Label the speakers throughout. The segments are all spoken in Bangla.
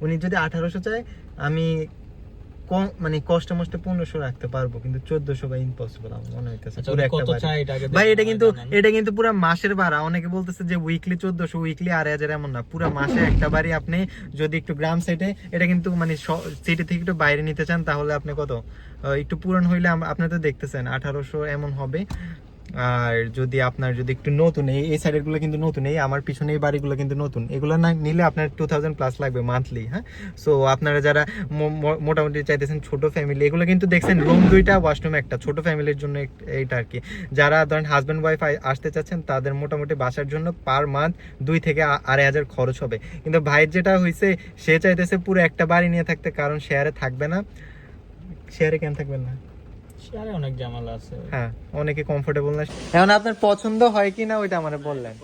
Speaker 1: উনি যদি আঠারোশো চায় আমি কম মানে কষ্ট মষ্টে পনেরোশো রাখতে পারব কিন্তু চোদ্দশো বা ইম্পসিবল আমার মনে হইতেছে
Speaker 2: আচ্ছা,
Speaker 1: পুরো একটা ভাই এটা কিন্তু। এটা কিন্তু পুরো মাসের ভাড়া। অনেকে বলতেছে যে উইকলি চোদ্দশো উইকলি আড়াই হাজার এমন না। পুরো মাসে একটা বাড়ি আপনি যদি একটু গ্রাম সাইডে এটা কিন্তু মানে সিটি থেকে একটু বাইরে নিতে চান তাহলে আপনি কত? একটু পুরান হইলে আপনি তো দেখতেছেন আঠারোশো এমন হবে। আর যদি আপনার যদি একটু নতুন, এই এই সাইডেরগুলো কিন্তু নতুন, এই আমার পিছনে এই বাড়িগুলো কিন্তু নতুন। এগুলো না নিলে আপনার টু থাউজেন্ড প্লাস লাগবে মান্থলি হ্যাঁ? সো আপনারা যারা মোটামুটি চাইতেছেন ছোট ফ্যামিলি এগুলো কিন্তু দেখছেন রুম দুইটা ওয়াশরুম একটা, ছোট ফ্যামিলির জন্য এইটা আর কি। যারা ধরেন হাজব্যান্ড ওয়াইফ আসতে চাচ্ছেন, তাদের মোটামুটি বাসার জন্য পার মান্থ দুই থেকে আড়াই হাজার খরচ হবে। কিন্তু ভাইয়ের যেটা হয়েছে সে চাইতেছে পুরো একটা বাড়ি নিয়ে থাকতে, কারণ শেয়ারে থাকবে না। শেয়ারে কেন থাকবেন না?
Speaker 2: শেয়ারে অনেক ঝামেলা আছে
Speaker 1: হ্যাঁ অনেকে কমফোর্টেবল না এখন আপনার পছন্দ হয় কি না ওইটা আমারে বললেন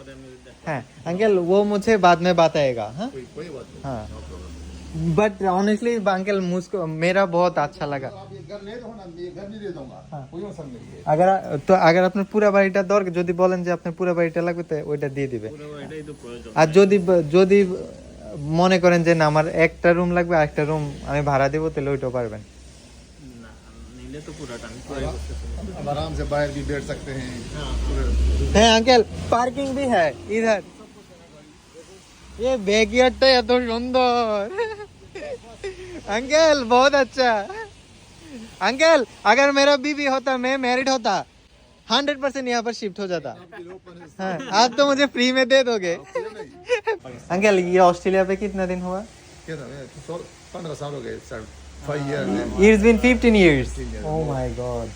Speaker 1: হ্যাঁ अंकल वो मुझे बाद में बताएगा हाँ
Speaker 3: कोई कोई बात नहीं
Speaker 1: हाँ बट ऑनेस्टली अंकल मुझको मेरा बहुत अच्छा लगा
Speaker 3: आप ये घर ले दो ना ये घर नहीं दे दूंगा
Speaker 1: हाँ।
Speaker 3: कोई मसला नहीं है
Speaker 1: अगर তো আগার আপনার পুরো বাড়িটা দরকার যদি বলেন যে আপনার পুরো বাড়িটা লাগবে তো ওইটা দিয়ে দিবে আর যদি যদি মনে করেন যে না আমার একটা রুম লাগবে আর একটা রুম আমি ভাড়া দেবো তাহলে ওইটাও পারবেন
Speaker 2: ले तो पूरा टाइम
Speaker 3: तो आराम से बाहर भी बैठ सकते हैं।
Speaker 1: हाँ। है। अंकल पार्किंग भी है इधर। ये बैगियट है तो, तो सुंदर। अंकल बहुत अच्छा। अंकल अगर मेरा बीबी होता मैं मैरिड होता हंड्रेड परसेंट यहाँ पर शिफ्ट हो जाता। हाँ, आप तो मुझे फ्री में दे दोगे। तो अंकल ये ऑस्ट्रेलिया पे कितना दिन हुआ?
Speaker 3: पंद्रह साल हो गए five year
Speaker 1: it's been 15 years oh my god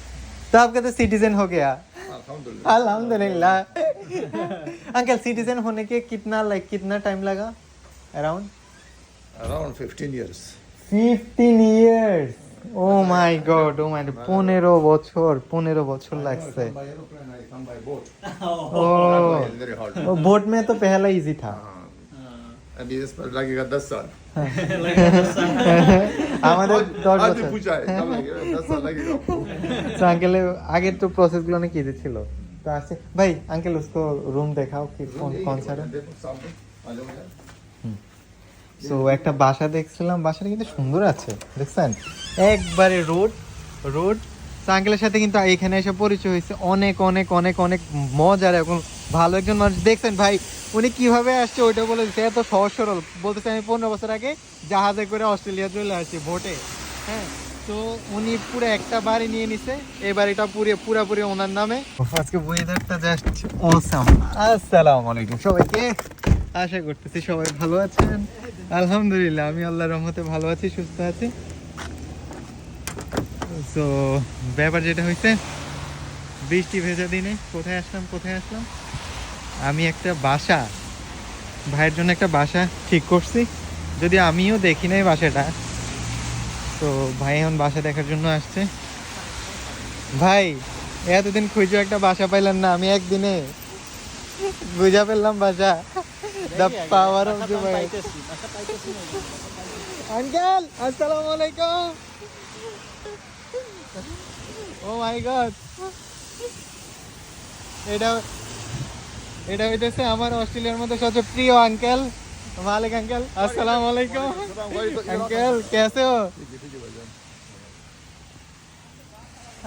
Speaker 1: तो आपका तो सिटीजन हो गया
Speaker 3: अल्हम्दुलिल्लाह
Speaker 1: अल्हम्दुलिल्लाह अंकल सिटीजन होने के कितना लाइक कितना टाइम लगा around
Speaker 3: around fifteen years
Speaker 1: 15 years oh my God oh my পনেরো বছর পনেরো বছর লাগছে
Speaker 3: by aeroplane I come by boat
Speaker 1: oh
Speaker 3: very hard
Speaker 1: वो बोट में तो पहला इजी था
Speaker 3: अभी इस पर लगेगा दस साल হ্যাঁ।
Speaker 1: আমাদের দশ বছর। আঙ্কেলে আগের তো প্রসেসগুলো অনেক ইজি ছিল। তো আসছে। ভাই আঙ্কেল উসকো রুম দেখাও কি কোন সো একটা বাসা দেখছিলাম। বাসাটা কিন্তু সুন্দর আছে দেখছেন? একবারে রোড রোড তো আঙ্কেলের সাথে কিন্তু এখানে এসে পরিচয় হয়েছে। অনেক অনেক অনেক অনেক মজার এখন ভালো একজন মানুষ। দেখছেন ভাই উনি কীভাবে আসছে ওইটা বলে দিচ্ছে এত সহজ সরল। বলতেছে আমি পনেরো বছর আগে জাহাজে করে অস্ট্রেলিয়া চলে আসছি ভোটে। হ্যাঁ তো উনি পুরো একটা বাড়ি নিয়ে নিছে। এই বাড়িটা পুরো, পুরাপুরি ওনার নামে। আজকে ওয়েদারটা জাস্ট অসাম আসসালামু আলাইকুম সবাইকে আশা করতেছি সবাই ভালো আছেন। আলহামদুলিল্লাহ, আমি আল্লাহর রহমতে ভালো আছি, সুস্থ আছি। তো ব্যাপার যেটা হয়েছে বৃষ্টি ভেজা দিনে কোথায় আসলাম কোথায় আসলাম? আমি একটা বাসা। ভাইয়ের জন্য একটা বাসা ঠিক করছি। যদি আমিও দেখি নাই বাসাটা। তো ভাই এখন বাসা দেখার জন্য আসছে। ভাই এতদিন খুঁজে একটা বাসা পাইলাম না আমি একদিনে বুঝা পেলাম বাসা। The power of the uncle আসসালামু আলাইকুম। ও মাই গড এটা এটা হইতেছে আমার অস্ট্রেলিয়ার মধ্যে সবচেয়ে প্রিয় আঙ্কেল মালিক আঙ্কেল আসসালামু আলাইকুম আঙ্কেল कैसे हो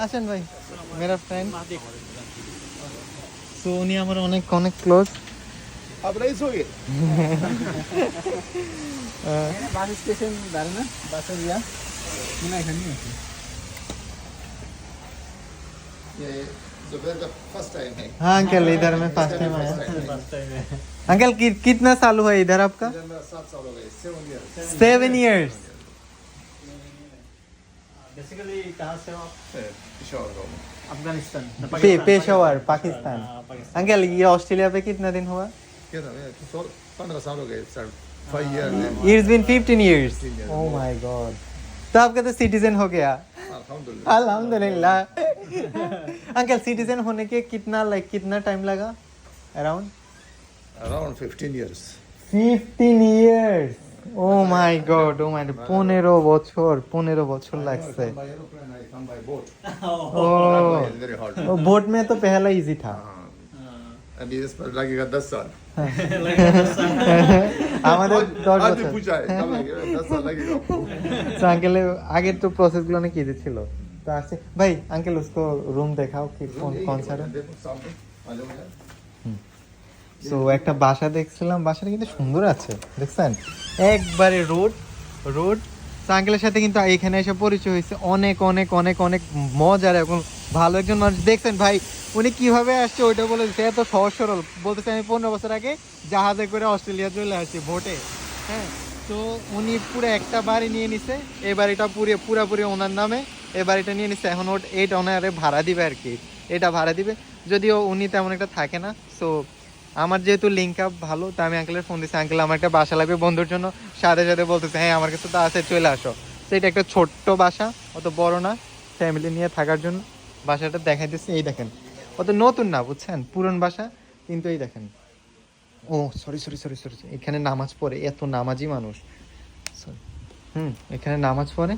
Speaker 1: আসেন ভাই মেরা ফ্রেন্ড সো উনি আমার অনেক অনেক ক্লোজ
Speaker 3: आप रईस हो गए
Speaker 2: বাস স্টেশন দাঁড়ে না বাসে গিয়া মনে হয় এখানেই আছে
Speaker 3: हाँ।
Speaker 1: अंकल इधर में फ़र्स्ट टाइम आया। अंकल कितना साल हुआ इधर आपका?
Speaker 3: सेवन
Speaker 1: इयर्स
Speaker 2: बेसिकली से अफ़गानिस्तान
Speaker 1: पेशावर पाकिस्तान अंकल ये ऑस्ट्रेलिया पे कितना दिन हुआ?
Speaker 3: पंद्रह साल हो गए
Speaker 1: it's been fifteen oh my god तो आपका तो सिटीजन हो गया।
Speaker 3: अल्हम्दुलिल्लाह
Speaker 1: अंकल सिटीजन होने के कितना लाइक कितना टाइम लगा around
Speaker 3: around fifteen years
Speaker 1: 15 years oh my God oh my পনেরো বছর পনেরো বছর লাগছে
Speaker 3: by aeroplane I come by boat
Speaker 1: oh
Speaker 3: very hard
Speaker 1: वो बोट में तो पहला इजी था
Speaker 3: अभी इस पर लगेगा दस साल
Speaker 1: আমাদের দশ
Speaker 3: आदमी
Speaker 1: বছর
Speaker 3: पूछा है कब लगेगा दस साल लगेगा आपको
Speaker 1: তো আঙ্কেলের আগের তো প্রসেস গুলো অনেক ইজি ছিল তো আসছে ভাই আঙ্কেল उसको रूम দেখাও কি কোন কোন सा room?
Speaker 3: देखो सामने आ जाओ यार
Speaker 1: সো একটা বাসা দেখছিলাম বাসাটা কিন্তু সুন্দর আছে দেখছেন একবারে রোড রোড আঙ্কেলের সাথে কিন্তু এখানে এসে পরিচয় হয়েছে অনেক অনেক অনেক অনেক মজার এবং ভালো একজন মানুষ দেখছেন ভাই উনি কিভাবে আসছে ওইটা বলে দিচ্ছে এত সহজ সরল বলতেছে আমি পনেরো বছর আগে জাহাজে করে অস্ট্রেলিয়া চলে আসছি ভোটে হ্যাঁ তো উনি পুরো একটা বাড়ি নিয়ে নিছে এই বাড়িটা পুরো পুরাপুরি ওনার নামে এই বাড়িটা নিয়ে নিচ্ছে এখন ওর এইটা ওনারে ভাড়া দিবে আর কি। এটা ভাড়া দিবে। যদিও উনি তেমন একটা থাকে না সো আমার যেহেতু লিঙ্ক আপ ভালো, তা আমি আঙ্কেলের ফোন দিচ্ছি আঙ্কেল আমার একটা বাসা লাগবে বন্ধুর জন্য। সাথে সাথে বলতেছে হ্যাঁ আমার কাছে তো আছে, চলে আসো। তো এটা একটা ছোট্ট বাসা, অত বড় না ফ্যামিলি নিয়ে থাকার জন্য। বাসাটা দেখাই দিচ্ছি, এই দেখেন। অত নতুন না, বুঝছেন? পুরন বাসা, কিন্তু এই দেখেন। Oh sorry sorry sorry sorry এখানে নামাজ পড়ে, এত নামাজি মানুষ। Sorry. হুম, এখানে নামাজ পড়ে।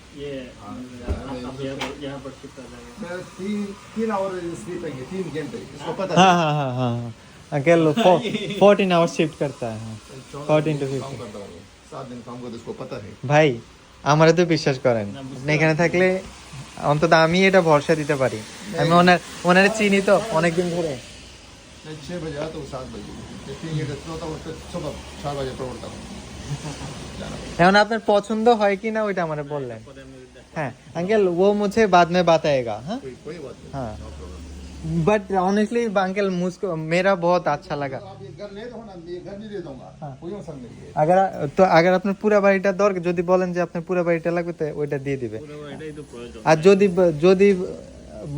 Speaker 3: दो दूँ तो नो प्रॉब्लम
Speaker 2: ये
Speaker 3: हाँ,
Speaker 2: अब यहाँ पर यहाँ पर शिफ्ट कर देंगे
Speaker 3: मैं तीन तीन आवर स्लीपिंग है तीन घंटे इसको पता
Speaker 1: हाँ हाँ हाँ हाँ अंकल फोर्टीन आवर्स शिफ्ट करता है हाँ।
Speaker 3: चौदह
Speaker 1: 14 to
Speaker 3: दिन
Speaker 1: 15
Speaker 3: काम करता हूँ सात दिन काम करता इसको पता है
Speaker 1: ভাই আমারও তো বিশ্বাস করেন আপনি এখানে থাকলে অন্তত আমি এটা ভরসা দিতে পারি আমি ওনার ওনার চিনি তো অনেকদিন ধরে
Speaker 3: मैं छः बजे आता हूँ सात बजे ये तीन घंटे सोता हूँ फिर सुबह चार बजे पकड़ता हूँ
Speaker 1: এখন আপনার পছন্দ হয় কি না ওইটা আমার বললেন হ্যাঁ अंकल वो मुझे बाद में बताएगा हाँ
Speaker 3: कोई कोई बात नहीं
Speaker 1: हाँ
Speaker 3: no problem
Speaker 1: but honestly uncle मुझको मेरा बहुत अच्छा लगा
Speaker 3: आप ये घर ले दो ना ये घर नहीं दे दूंगा
Speaker 1: हाँ।
Speaker 3: कोई मसला नहीं है
Speaker 1: আগার তো আগার আপনার পুরো বাড়িটা দরকার যদি বলেন যে আপনার পুরো বাড়িটা লাগবে তো ওইটা দিয়ে দিবে
Speaker 2: পুরো এটাই তো প্রয়োজন
Speaker 1: আর যদি যদি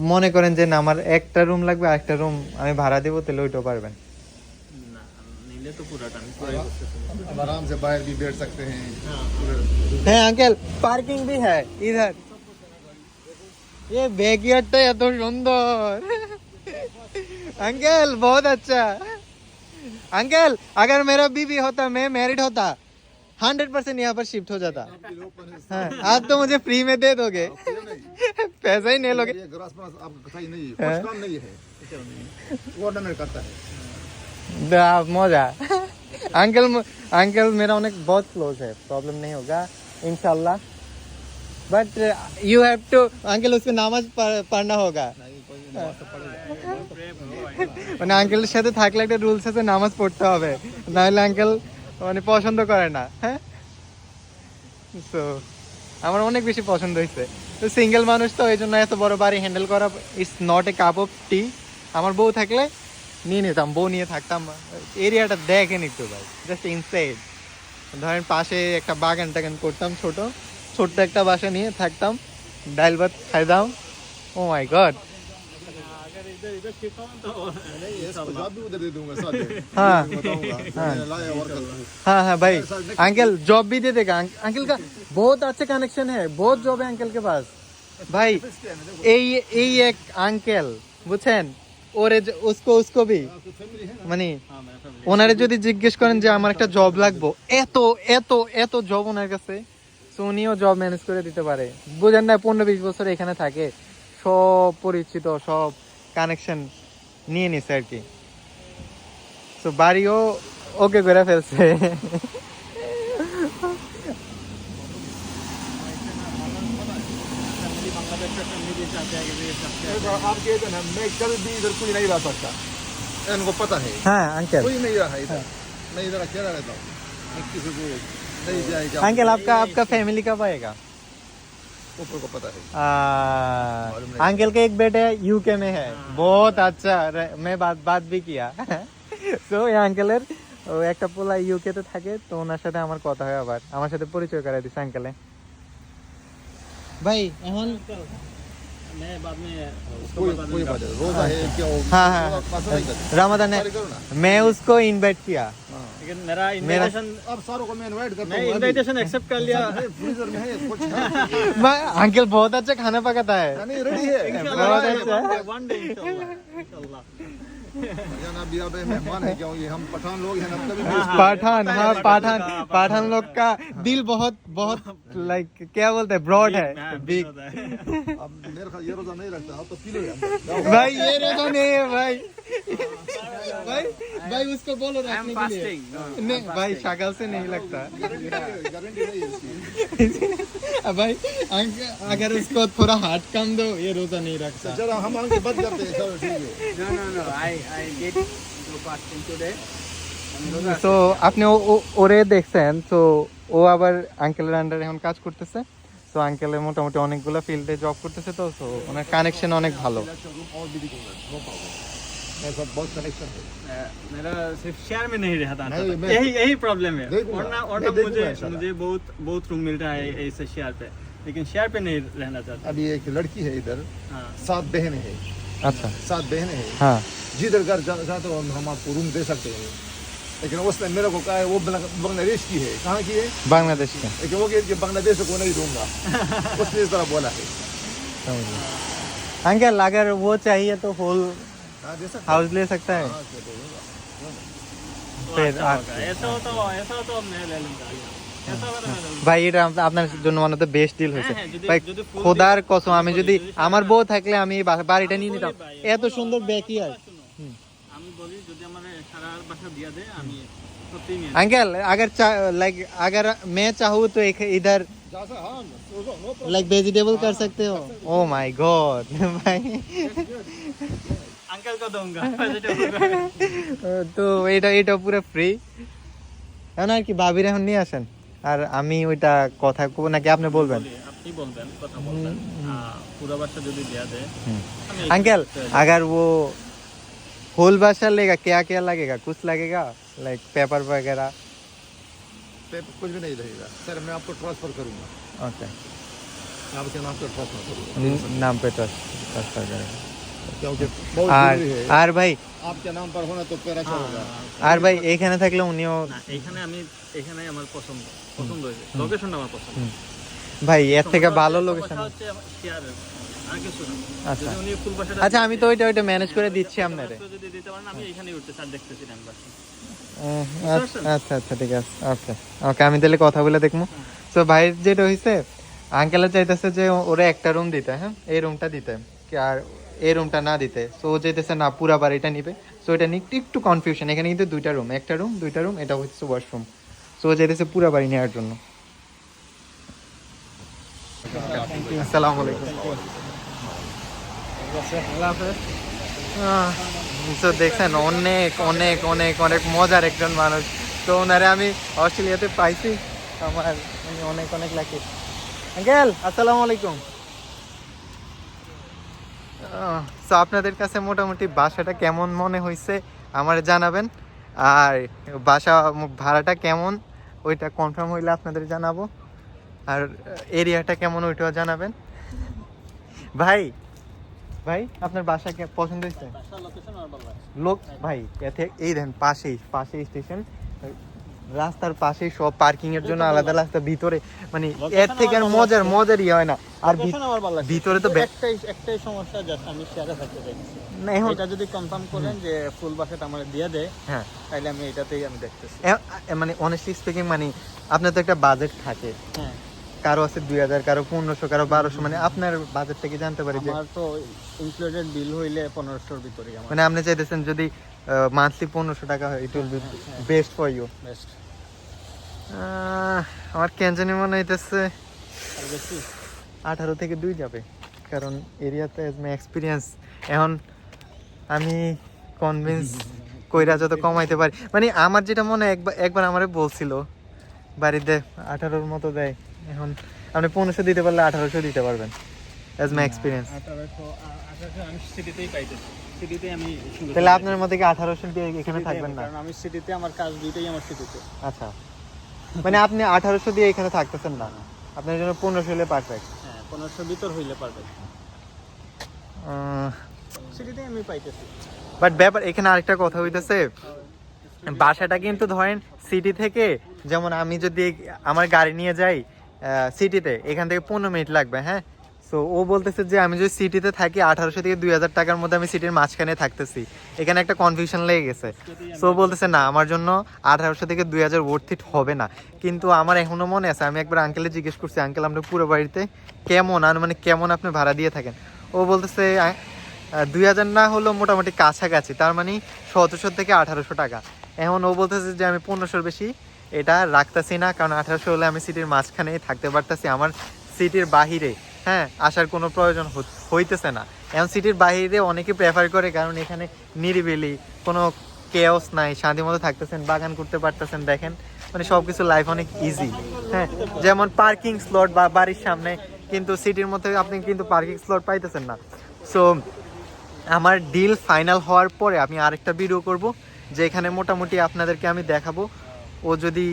Speaker 1: মনে করেন যে না আমার একটা রুম লাগবে আর একটা রুম আমি ভাড়া দেবো তাহলে ওইটাও পারবেন
Speaker 2: না ले तो पूरा टाइम
Speaker 3: तो आराम से बाहर भी बैठ सकते हैं।
Speaker 2: हाँ।
Speaker 1: है। अंकल पार्किंग भी है इधर। ये बैकियट है तो सुंदर। अंकल बहुत अच्छा। अंकल अगर मेरा बीबी होता मैं मैरिड होता हंड्रेड परसेंट यहाँ पर शिफ्ट हो जाता। हाँ, आप तो मुझे फ्री में दे दोगे। पैसा ही नहीं लोगे।
Speaker 3: नहीं है,
Speaker 1: हाँ।
Speaker 3: नहीं है। अच्छा, करता है।
Speaker 1: मजा अंकल अंकल मेरा उन्हें बहुत क्लोज है प्रॉब्लम नहीं होगा इनशाला but you have to uncle उसको नामाज पढ़- पढ़ना होगा
Speaker 3: नहीं कोई नमाज तो पढ़ेगा
Speaker 1: মানে আঙ্কেলের সাথে থাকলে একটা রুলস আছে নামাজ পড়তে হবে নাহলে আঙ্কেল মানে পছন্দ করে না হ্যাঁ তো আমার অনেক বেশি পছন্দ হয়েছে তো সিঙ্গেল মানুষ তো এই জন্য এত বড় বাড়ি হ্যান্ডেল করা it's not a cup of tea আমার বউ থাকলে নিয়ে নিতাম বউ নিয়ে থাকতাম এরিয়াটা দেখেন একটু ভাই জাস্ট ইনসাইড ধরেন পাশে একটা বাগান টাগান করতাম ছোট ছোট্ট একটা বাসা নিয়ে থাকতাম ডাল ভাত খাইতাম ও মাই গড
Speaker 2: अगर इधर इधर शिफ्ट हूँ तो
Speaker 3: नहीं इसको जॉब भी उधर दे दूंगा साथ में
Speaker 1: हाँ।
Speaker 3: बताऊंगा
Speaker 1: हाँ।
Speaker 3: मैंने लाया वर्कर
Speaker 1: हाँ हाँ भाई अंकल जॉब भी दे देगा अंक- अंकल का बहुत अच्छा कनेक्शन है बहुत जॉब है अंकल के पास भाई এই এই এক আঙ্কেল বুঝছেন ওরে উসকো উসকো বি মানে ওনারে যদি জিজ্ঞেস করেন যে আমার একটা জব লাগবো, এত এত এত জব ওনার কাছে, তো উনিও জব ম্যানেজ করে দিতে পারে। বুঝেন না, পনেরো বিশ বছর এখানে থাকে, সব পরিচিত, সব কানেকশন নিয়ে নিছে আর কি। তো বাড়িও ওকে করে ফেলছে।
Speaker 3: आपके इधर है मैं कल भी इधर कोई नहीं रह सकता इनको पता है
Speaker 1: হ্যাঁ আঙ্কেল
Speaker 3: कोई नहीं रहा इधर मैं इधर अकेला रहता हूँ मैं किसी को नहीं जाएगा
Speaker 1: अंकल आपका आपका फैमिली कब आएगा
Speaker 3: ऊपर को पता है
Speaker 1: आ, अंकल के एक बेटे यूके में है बहुत अच्छा रे- मैं बात बात भी किया তো এই আঙ্কেলের ও একটা পোলা ইউকে তে থাকে তো ওনার সাথে আমার কথা হয় আবার আমার সাথে পরিচয় করাই দিছে আঙ্কেলে ভাই এখন
Speaker 3: है
Speaker 1: हाँ। हाँ है
Speaker 3: करो ना।
Speaker 1: मैं उसको इनवाइट किया।
Speaker 3: अंकिल
Speaker 2: लेकिन मेरा इनविटेशन
Speaker 3: अब सारों को मैं इनवाइट करता
Speaker 2: मैं इनविटेशन एक्सेप्ट कर लिया।
Speaker 3: फ्रीजर में है कुछ
Speaker 1: मैं अंकल बहुत अच्छा खाना पकाता है।
Speaker 3: नहीं रेडी है।
Speaker 1: बहुत अच्छा।
Speaker 2: वन डे इंशाल्लाह इंशाल्लाह
Speaker 3: मेहमान है। क्या ये हम पठान लोग हैं ना कभी
Speaker 1: हाँ पठान पठान लोग का दिल बहुत बहुत लाइक क्या बोलते हैं ब्रॉड है। बिग
Speaker 3: अब मेरे ख्याल ये रोजा नहीं रखता अब तो पी लो
Speaker 1: भाई ये रोजा नहीं है भाई। भाई भाई उसको बोलो रखने के लिए। नहीं भाई शक्ल से नहीं लगता।
Speaker 3: है
Speaker 1: भाई अंक- अगर उसको थोड़ा हाथ कम दो ये रोजा नहीं रखता।
Speaker 3: चलो हम आगे बंद करते हैं चलो ठीक है।
Speaker 2: No, no, no. I, I did do fasting today.
Speaker 1: তো আপনি ও- ও- ওরে দেখছেন তো ও আবার আঙ্কেলের আন্ডারে এখন কাজ করতেছে তো আঙ্কেলের মোটামুটি অনেকগুলো ফিল্ডে জব করতেছে তো তো ওনার কানেকশন অনেক ভালো
Speaker 3: रूम और भी दिखेगा नो प्रॉब्लम मेरे साथ बहुत कनेक्शन है
Speaker 2: Uh, मेरा सिर्फ शहर में नहीं रहता था
Speaker 3: नहीं, मैं-
Speaker 2: यही यही प्रॉब्लम है
Speaker 3: देखूंगा,
Speaker 2: वरना
Speaker 3: मैं
Speaker 2: वरना
Speaker 3: देखूंगा
Speaker 2: मुझे
Speaker 3: इंशाल्लाह।
Speaker 2: मुझे बहुत बहुत रूम मिल रहा है ऐसे शहर पे लेकिन शहर पे नहीं रहना चाहता
Speaker 3: अभी एक लड़की है इधर
Speaker 2: हाँ
Speaker 3: सात बहनें हैं
Speaker 1: আচ্ছা
Speaker 3: सात बहनें हैं
Speaker 1: হ্যাঁ
Speaker 3: जिधर घर जा चाहते हो हम आपको रूम दे सकते हैं लेकिन उसने मेरे को कहा है वो बंग- बांग्लादेश की है कहाँ की है
Speaker 1: বাংলাদেশ কে
Speaker 3: लेकिन वो कह कि बांग्लादेश को नहीं दूंगा उसने इस तरह बोला है
Speaker 1: अंकल अगर वो चाहिए तो होल
Speaker 3: हाँ दे सकते
Speaker 1: हाउस ले सकता है
Speaker 3: हाँ, दे दूंगा।
Speaker 2: तो
Speaker 1: फिर
Speaker 2: अच्छा
Speaker 1: आ-
Speaker 2: होगा ऐसा हो तो ऐसा हो तो मैं ले लूंगा ऐसा हो तो मैं ले लूंगा
Speaker 1: ভাই এটা আপ- আপনার জন্য মনে তো বেস্ট ডিল হয়েছে
Speaker 2: হ্যাঁ, যদি-
Speaker 1: ভাই
Speaker 2: যদি full
Speaker 1: খোদার
Speaker 2: দিতে-
Speaker 1: কসম আমি
Speaker 2: যদি-
Speaker 1: যদি
Speaker 2: যদি
Speaker 1: আমার বউ থাকলে আমি এই বা- বাড়িটা নিয়ে
Speaker 2: আমি
Speaker 1: নিতাম
Speaker 2: বলি ভাই,
Speaker 1: এত সুন্দর ব্যাকি আর
Speaker 2: শুনো, আমি বলি যদি আমার সারা বাসা দিয়া দেয় আমি সত্যি নিয়ে
Speaker 1: अंकल अगर लाइक अगर मैं चाहूँ तो एक इधर
Speaker 3: जा सक- हाँ, no problem.
Speaker 1: लाइक वेजिटेबल कर सकते हो ओ माय गॉड भाई
Speaker 2: अंकल को दूंगा vegetable।
Speaker 1: তো এটা এটা পুরো ফ্রি এখন আর কি ভাবির এখন নিয়ে আসেন আর আমি ওইটা কথা কব নাকি আপনি বলবেন
Speaker 2: বলি, আপনি বলবেন কথা বলবেন আহ, পুরো বাসা যদি দেয়া দেয় আমি
Speaker 1: अंकल
Speaker 2: একটু-
Speaker 1: अगर वो होल बाशा लेगा क्या क्या लगेगा कुछ लगेगा लाइक पेपर वगैरह
Speaker 3: पे- कुछ भी नहीं रहेगा सर मैं आपको ट्रांसफर करूंगा
Speaker 1: ओके
Speaker 3: मैं आपके नाम पर ट्रांसफर करूंगा
Speaker 1: नाम पे ट्रस्ट ट्रांसफर करेगा
Speaker 3: क्योंकि बहुत
Speaker 1: আর
Speaker 3: जरूरी है
Speaker 1: আর ভাই
Speaker 3: आपके नाम पर होना तो फिर अच्छा होगा
Speaker 1: আর ভাই এখানে থাকলে উনিও
Speaker 2: না এখানে আমি এখানে আমার পছন্দ পছন্দ হয়েছে লোকেশনটা আমার পছন্দ
Speaker 1: ভাই এর থেকে
Speaker 2: সমস্যা
Speaker 1: ভালো
Speaker 2: হচ্ছে-
Speaker 1: লোকেশন
Speaker 2: সমস্যা হচ্ছে আমার
Speaker 1: আচ্ছা। আচ্ছা আমি তো ওইটা ওইটা ম্যানেজ করে দিচ্ছি আপনারে।
Speaker 2: যদি দিতে পারেন আমি এখানেই উঠতে চার দেখতেছি টাইম বাসা
Speaker 1: উম, আচ্ছা আচ্ছা আচ্ছা ঠিক আছে ওকে ওকে আমি তাহলে কথা বলে দেখব তো ভাইয়ের যেটা হয়েছে আঙ্কেলে চাইতেছে যে ওরা একটা রুম দিতে হ্যাঁ? এই রুমটা দিতে আর এই রুমটা না দিতে। সো ও চাইতেছে না পুরা বাড়িটা নিবে। সো এটা নিয়ে একটু কনফিউশন এখানে কিন্তু দুইটা রুম একটা রুম দুইটা রুম এটা হচ্ছে ওয়াশরুম সো ও চাইতেছে পুরা বাড়ি নেওয়ার জন্য। আসসালামু আলাইকুম। তো দেখছেন, অনেক অনেক অনেক অনেক মজার একজন মানুষ। তো ওনারে আমি অস্ট্রেলিয়াতে পাইছি। আমার আমি অনেক অনেক লাকি আঙ্কেল, আসসালামু আলাইকুম। তো আপনাদের কাছে মোটামুটি বাসাটা কেমন মনে হয়েছে আমার জানাবেন। আর বাসা ভাড়াটা কেমন, ওইটা কনফার্ম হইলে আপনাদের জানাব। আর এরিয়াটা কেমন, ওইটাও জানাবেন। ভাই ভাই আপনার বাসা কে পছন্দ হয়েছে। লোক ভাই এই দেখেন পাশেই পাশেই স্টেশন রাস্তার পাশেই সব পার্কিং এর জন্য আলাদা ভিতরে মানে এর থেকে আর মজার মজার ইয়ে হয় না। আর। ভিতরে তো
Speaker 2: একটাই একটাই সমস্যা জাস্ট আমি শেয়ারে থাকতে চাইছি
Speaker 1: না, এখন
Speaker 2: এটা যদি কনফার্ম করেন যে ফুল বাসাটা আমার দিয়ে দেয়
Speaker 1: হ্যাঁ।
Speaker 2: তাহলে আমি এটাতেই আমি দেখতেছি।
Speaker 1: মানে অনেস্টলি স্পিকিং মানে আপনার তো একটা বাজেট থাকে।
Speaker 2: হ্যাঁ।
Speaker 1: কারও আছে দুই হাজার কারও পনেরোশো কারও বারোশো মানে আপনার বাজেট থেকে জানতে পারি যে
Speaker 2: আমার তো ইনক্লুডেড বিল হইলে পনেরোশোর আমার।
Speaker 1: মানে আপনি চাইতেছেন যদি মান্থলি পনেরোশো টাকা হয় it will be best for you
Speaker 2: best
Speaker 1: আমার কেন জানি মনে হইতেছে আঠারো থেকে দুই যাবে। কারণ এরিয়াতে মাই এক্সপিরিয়েন্স এখন আমি কনভিন্স কইরা যত কমাইতে পারি। মানে আমার যেটা মনে হয় একবার একবার আমারে বলছিল বাড়িতে আঠারোর মতো দেয়। এখন আপনি পনেরোশো দিতে পারলে আঠারোশো দিতে পারবেন অ্যাজ মাই এক্সপিরিয়েন্স তাহলে আপনার মধ্যে কি আঠারোশো দিয়ে এখানে থাকবেন না?
Speaker 2: কারণ আমি সিটিতে আমার কাজ দুইটাই আমার সিটিতে।
Speaker 1: আচ্ছা। মানে আপনি আঠারোশো দিয়ে এখানে থাকতেছেন না? আপনার জন্য পনেরোশো হলে পারফেক্ট
Speaker 2: হ্যাঁ পনেরোশোর ভিতর হইলে পারবে সিটিতে আমি পাইতেছি।
Speaker 1: বাট ব্যাপার এখানে আরেকটা কথা হইতেছে। বাসাটা কিন্তু ধরেন সিটি থেকে যেমন আমি যদি আমার গাড়ি নিয়ে যাই সিটিতে এখান থেকে পনেরো মিনিট লাগবে হ্যাঁ? তো ও বলতেছে যে আমি যদি সিটিতে থাকি, আঠারোশো থেকে দুই হাজার টাকার মধ্যে আমি সিটির মাঝখানে থাকতেছি। এখানে একটা কনফিউশন লেগে গেছে। সো বলতেছে, না, আমার জন্য আঠারোশো থেকে দুই হাজার ওর্থিট হবে না। কিন্তু আমার এখনও মনে আছে, আমি একবার আঙ্কেলে জিজ্ঞেস করছি আঙ্কেল আমরা পুরো বাড়িতে কেমন? আর মানে কেমন আপনি ভাড়া দিয়ে থাকেন? ও বলতেছে দুই হাজার না হলো মোটামুটি কাছাকাছি, তার মানে সতেরোশো থেকে আঠারোশো টাকা। এখন ও বলতেছে যে আমি পনেরোশোর বেশি এটা রাখতেছি না, কারণ আঠারোশো হলে আমি সিটির মাঝখানেই থাকতে পারতেছি, আমার সিটির বাহিরে হ্যাঁ আসার কোনো প্রয়োজন হইতেছে না। এখন সিটির বাহিরে অনেকে প্রেফার করে, কারণ এখানে নিরিবিলি, কোনো কেওস নাই শান্তি মতো থাকতেছেন, বাগান করতে পারতেছেন, দেখেন। মানে সব কিছু লাইফ অনেক ইজি হ্যাঁ। যেমন পার্কিং স্লট বা বাড়ির সামনে, কিন্তু সিটির মধ্যে আপনি কিন্তু পার্কিং স্লট পাইতেছেন না। সো আমার ডিল ফাইনাল হওয়ার পরে আমি আরেকটা ভিডিও করব, যেখানে মোটামুটি আপনাদেরকে আমি দেখাবো ও যদি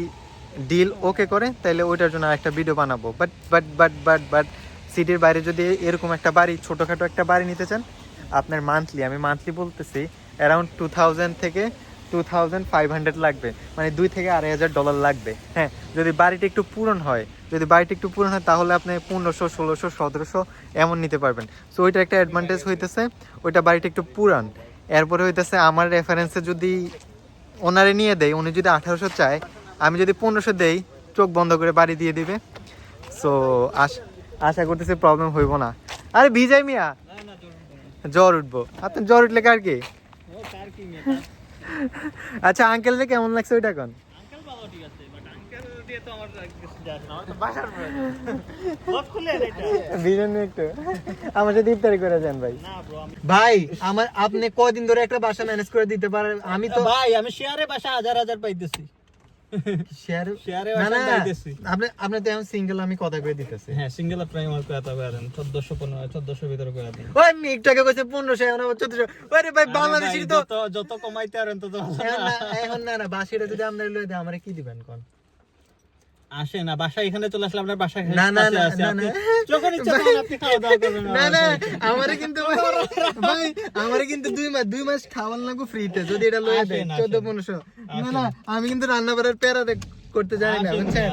Speaker 1: ডিল ওকে করে তাহলে ওইটার জন্য একটা ভিডিও বানাবো। But but but but but সিটির বাইরে যদি এরকম একটা বাড়ি, ছোটোখাটো একটা বাড়ি নিতে চান, আপনার মান্থলি আমি মান্থলি বলতেছি অ্যারাউন্ড টু থাউজেন্ড থেকে টু থাউজেন্ড ফাইভ হান্ড্রেড লাগবে। মানে দুই থেকে আড়াই হাজার ডলার লাগবে। হ্যাঁ যদি বাড়িটা একটু পূরণ হয়, যদি বাড়িটা একটু পূরণ হয়, তাহলে আপনি পনেরোশো, ষোলোশো, সতেরোশো এমন নিতে পারবেন। সো ওইটা একটা অ্যাডভান্টেজ হইতেছে, ওইটা বাড়িটা একটু পুরান এরপরে হইতেছে, আমার রেফারেন্সে যদি ওনারে নিয়ে দেয় উনি যদি আঠারোশো চায় আমি যদি পনেরোশো দেই চোখ বন্ধ করে বাড়ি দিয়ে দিবে। সো আশা আশা করতেছি প্রবলেম হইব না। আরে ভিজাই মিয়া জ্বর উঠবো। আপনার জ্বর উঠলে কার কি?
Speaker 2: ও কার কি
Speaker 1: আচ্ছা আঙ্কেল কেমন লাগছে ওইটা এখন
Speaker 2: আঙ্কেল ভালো ঠিক আছে বাট আঙ্কেল দিয়ে তো আমার কিছু যায় না আমার তো বাসার প্রয়োজন বস খুলে এটা।
Speaker 1: বিরিয়ানি একটু। আমার সাথে ইফতারি করে যান ভাই।
Speaker 2: আমি
Speaker 1: ভাই আমার আপনি কদিন ধরে একটা বাসা ম্যানেজ করে দিতে পারেন? আমি তো
Speaker 2: ভাই আমি শেয়ারে বাসা হাজার হাজার পাইতেছি।
Speaker 1: শেয়ার
Speaker 2: শেয়ারে
Speaker 1: না
Speaker 2: বাসা
Speaker 1: না
Speaker 2: পাইতেছি।
Speaker 1: আপনি আপনি তো এখন সিঙ্গেল আমি কথা করে দিতেছি।
Speaker 2: হ্যাঁ সিঙ্গেল আপনি আমার কথা করেন চোদ্দশো পনেরো চোদ্দশো ভিতরে দেন
Speaker 1: ওই কইছে পনেরোশো এখন আবার চোদ্দশো। ওরে ভাই বাংলাদেশের তো
Speaker 2: যত যত কমাইতে পারেন তত
Speaker 1: এখন
Speaker 2: না।
Speaker 1: না এখন না না বাসিটা যদি আপনার লয়ে দেয় আমারে কি দিবেন কোন?
Speaker 2: আসে না বাসা এখানে চলে আসলে আপনার বাসা
Speaker 1: না, না, না, না,
Speaker 2: যখন ইচ্ছা তখন আপনি খাওয়া দাওয়া করবেন
Speaker 1: না না
Speaker 2: আমারে
Speaker 1: কিন্তু ভাই আমারে কিন্তু দুই মাস দুই মাস খাওয়ান লাগবে ফ্রিতে যদি এটা লয়ে চোদ্দ না না আমি কিন্তু রান্না করার প্যারা করতে জানি না বুঝছেন?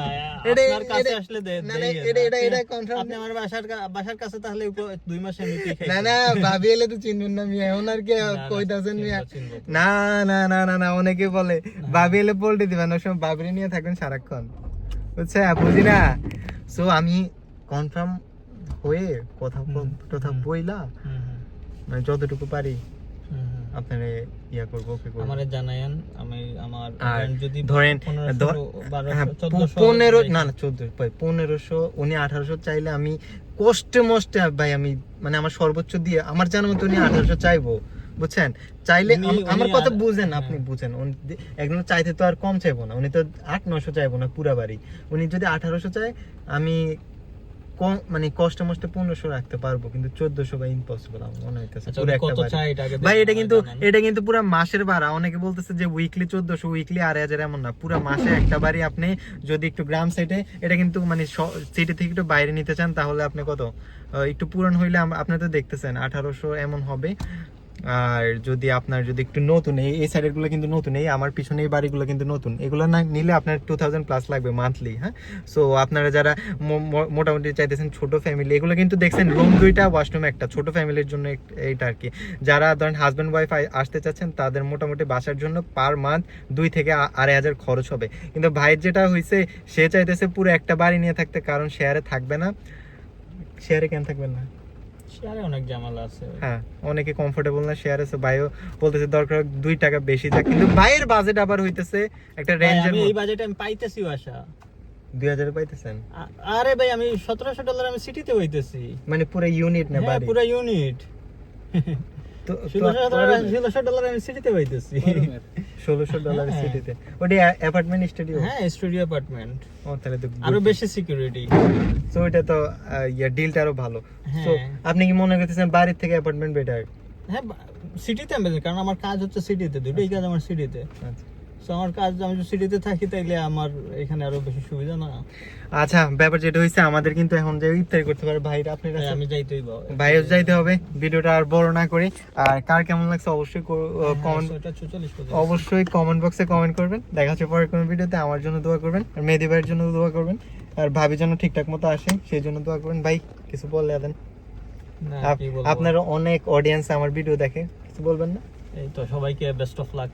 Speaker 1: এটা
Speaker 2: কাছে আসলে দে-
Speaker 1: না না
Speaker 2: দেই
Speaker 1: এটা এটা এটা কনফার্ম
Speaker 2: আপনি আমার বাসার বাসার কাছে তাহলে দুই মাস খাই
Speaker 1: না না ভাবি এলে তো চিনবেন না মিয়া আর কি কইতাছেন মিয়া। না না না না না অনেকে বলে ভাবি এলে পোল্টে দিবেন ওই সময় নিয়ে থাকবেন সারাক্ষণ। বুঝছে বুঝি না সো আমি কনফার্ম হয়ে কথা কথা বইলা মানে যতটুকু পারি আপনার ইয়া করব ওকে করব।
Speaker 2: আমারে জানায়েন আমি আমার যদি
Speaker 1: ধরেন
Speaker 2: পনেরোশো,
Speaker 1: ধর-
Speaker 2: বারোশো,
Speaker 1: হ্যাঁ। না না চোদ্দ পনেরোশো উনি আঠারোশো চাইলে আমি কষ্টে মষ্টে ভাই আমি মানে আমার সর্বোচ্চ দিয়ে আমার জানা মতো উনি আঠারোশো চাইব। বুঝছেন? চাইলে আমার কথা বুঝেন
Speaker 2: হ্যাঁ।
Speaker 1: আপনি বুঝেন। উনি দি- একজন চাইতে তো আর কম চাইব না। উনি তো আট নশো চাইব না পুরা বাড়ি। উনি যদি আঠারোশো চায় আমি কম মানে কষ্ট মষ্টে পনেরোশো রাখতে পারব কিন্তু চোদ্দশো বা ইম্পসিবল আমার মনে হইতেছে
Speaker 2: আচ্ছা,
Speaker 1: পুরো একটা ভাই এটা কিন্তু এটা কিন্তু পুরো মাসের ভাড়া। অনেকে বলতেছে যে উইকলি চোদ্দশো উইকলি আড়াই হাজার এমন না। পুরো মাসে একটা বাড়ি আপনি যদি একটু গ্রাম সাইডে এটা কিন্তু মানে সিটি থেকে একটু বাইরে নিতে চান তাহলে আপনি কত? একটু পুরন হইলে আপনি তো দেখতেছেন আঠারোশো এমন হবে। আর যদি আপনার যদি একটু নতুন, এই এই সাইডেরগুলো কিন্তু নতুন, এই আমার পিছনে এই বাড়িগুলো কিন্তু নতুন, এগুলো না নিলে আপনার টু থাউজেন্ড প্লাস লাগবে মান্থলি হ্যাঁ? সো আপনারা যারা মোটামুটি চাইতেছেন ছোট ফ্যামিলি এগুলো কিন্তু দেখছেন রুম দুইটা ওয়াশরুম একটা, ছোট ফ্যামিলির জন্য এইটা আর কি। যারা ধরেন হাজব্যান্ড ওয়াইফ আসতে চাচ্ছেন, তাদের মোটামুটি বাসার জন্য পার মান্থ দুই থেকে আড়াই হাজার খরচ হবে। কিন্তু ভাইয়ের যেটা হয়েছে সে চাইতেছে পুরো একটা বাড়ি নিয়ে থাকতে, কারণ শেয়ারে থাকবে না। শেয়ারে কেন থাকবেন না?
Speaker 2: শেয়ারে অনেক ঝামেলা আছে।
Speaker 1: হ্যাঁ অনেকে কমফোর্টেবল না শেয়ার আছে। ভাইও বলতেছে দরকার দুই টাকা বেশি যা কিন্তু ভাইয়ের বাজেট আবার হইতেছে একটা রেঞ্জের
Speaker 2: আমি এই বাজেটে আমি পাইতেছি আশা।
Speaker 1: দুই হাজার পাইতেছেন?
Speaker 2: আরে ভাই আমি সতেরোশো ডলার আমি সিটিতে হইতেছি।
Speaker 1: মানে পুরো ইউনিট না
Speaker 2: হ্যাঁ
Speaker 1: বাড়ি?
Speaker 2: পুরো ইউনিট ষোলোশো ডলার আমি সিটিতে হইতেছি
Speaker 1: ষোলোশো ডলার
Speaker 2: হ্যাঁ।
Speaker 1: সিটিতে ওটা অ্যাপার্টমেন্ট স্টুডিও
Speaker 2: হ্যাঁ স্টুডিও অ্যাপার্টমেন্ট
Speaker 1: ও তাহলে তো
Speaker 2: আরও বেশি সিকিউরিটি
Speaker 1: তো ওইটা তো ইয়া ডিলটা আরও ভালো।
Speaker 2: হ্যাঁ।
Speaker 1: তো আপনি কি মনে করতেছেন বাড়ির থেকে অ্যাপার্টমেন্ট বেটার
Speaker 2: হ্যাঁ সিটিতে আমি কারণ আমার কাজ হচ্ছে সিটিতে দুটোই কাজ আমার সিটিতে
Speaker 1: আচ্ছা।
Speaker 2: So, আমার কাজ আমি যদি সিটিতে থাকি তাইলে আমার এখানে আরও বেশি সুবিধা না?
Speaker 1: আচ্ছা ব্যাপার যেটা হয়েছে আমাদের কিন্তু এখন যে ইফতারি করতে পারে ভাইরা আপনার কাছে
Speaker 2: আমি যাইতেই বা
Speaker 1: ভাইও যাইতে হবে। ভিডিওটা আর বড় না করি। আর কার কেমন লাগছে অবশ্যই কমেন্ট অবশ্যই কমেন্ট বক্সে কমেন্ট করবেন। দেখা হচ্ছে পরের কোনো ভিডিওতে। আমার জন্য দোয়া করবেন। আর মেহেদি ভাইয়ের জন্য দোয়া করবেন। আর ভাবি যেন ঠিকঠাক মতো আসে সেই জন্য দোয়া করবেন। ভাই কিছু বললে দেন। আপনার অনেক অডিয়েন্স আমার ভিডিও দেখে। কিছু বলবেন না?
Speaker 2: এই তো সবাইকে বেস্ট অফ লাক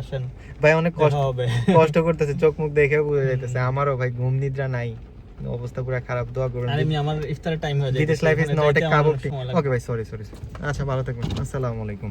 Speaker 2: আসেন।
Speaker 1: ভাই অনেক কষ্ট
Speaker 2: হবে।
Speaker 1: কষ্ট করতেছে চোখ মুখ দেখে বুঝে যাইতেছে। আমারও ভাই ঘুম নিদ্রা নাই। অবস্থা পুরো খারাপ দোয়া
Speaker 2: করুন আমি আমার ইফতারের টাইম হয়ে যায়
Speaker 1: this life is not a cup of tea okay ভাই সরি সরি আচ্ছা ভালো থাকবেন। আসসালামু আলাইকুম।